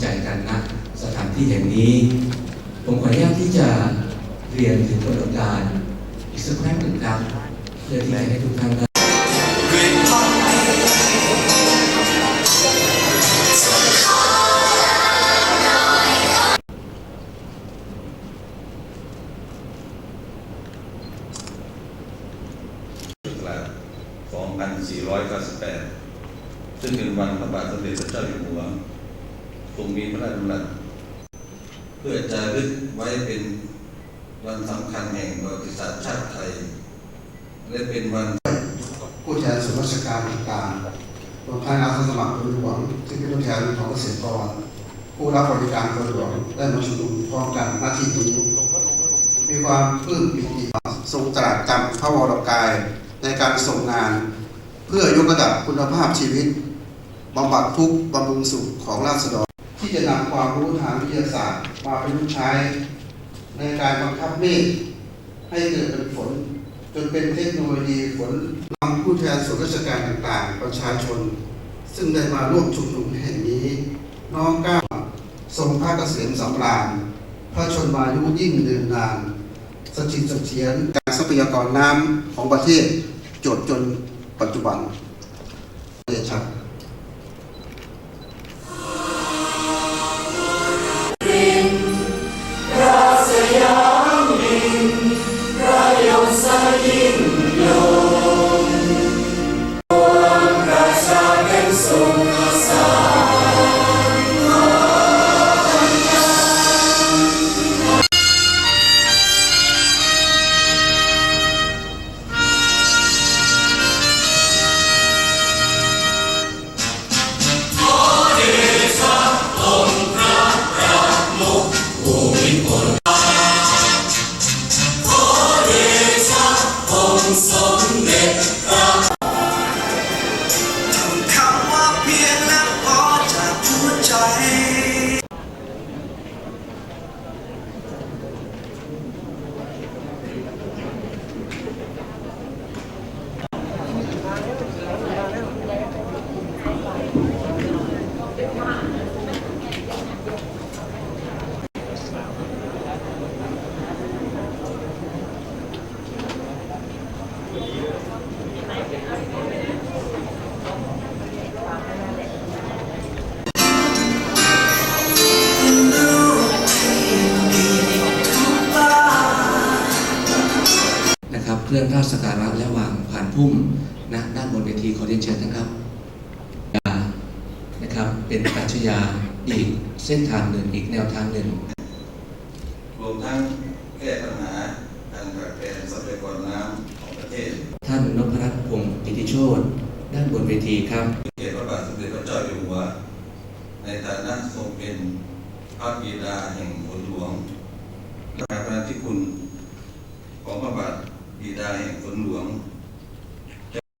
ใจกันนะสถานที่แห่งนี้ ผมขออนุญาตที่จะเรียนถึงกำหนการอีกสักครั้งหนึ่งครับเพื่อที่จะให้ทุกท่านได้ตุลา2498 ซึ่งเป็นวันพระบาทสมเด็จพระเจ้าอยู่หัว ทรงมีพระราชดำรัสเพื่อจะรึกไว้เป็นวันสำคัญแห่งประวัติศาสตร์ชาติไทย และเป็นวันผู้แทนส่วนราชการต่างๆรวมทั้งอาสาสมัครคนหลวงที่เป็นตัวแทนของเกษตรกรผู้รับบริการคนหลวงได้มาชุมนุมพร้อมกันหน้าที่นี้มีความปลื้มปิติทรงตรัสจำพระวรกายในการส่งงาน เพื่อยกระดับคุณภาพชีวิตบำบัดทุกข์บำรุงสุขของราษฎร ที่จะนำความรู้ทางวิทยาศาสตร์มาประยุกต์ใช้ ในการบังคับเมฆให้เกิดเป็นฝน จนเป็นเทคโนโลยีฝนนำผู้แทนส่วนราชการต่างๆ ประชาชน ซึ่งได้มาร่วมชุมนุมแห่งนี้ น้อมเก้าทรงพระเกษมสำราญพระชนมายุยิ่งยืนนาน สถิตเสถียรการทรัพยากรน้ำของประเทศจดจนปัจจุบันเดชะ ค เครื่องราชสกการะและวางผ่านพุ่มณด้านบนเวทีขอเรียนเชิญนะครับนะครับ เป็นปรัชญาอีกเส้นทางหนึ่งอีกแนวทางหนึ่งรวมทั้งแก้ปัญหาการขาดแคลนทรัพยากรน้ำของประเทศ ท่านนพรัตน์พงศ์อิทธิโชตด้านบนเวทีครับเกียรติพระบาทสมเด็จพระเจ้าอยู่หัว ในฐานะทรงเป็นพระบิดาแห่งฝนหลวงและพระที่คุณของพระบาท ấn bướm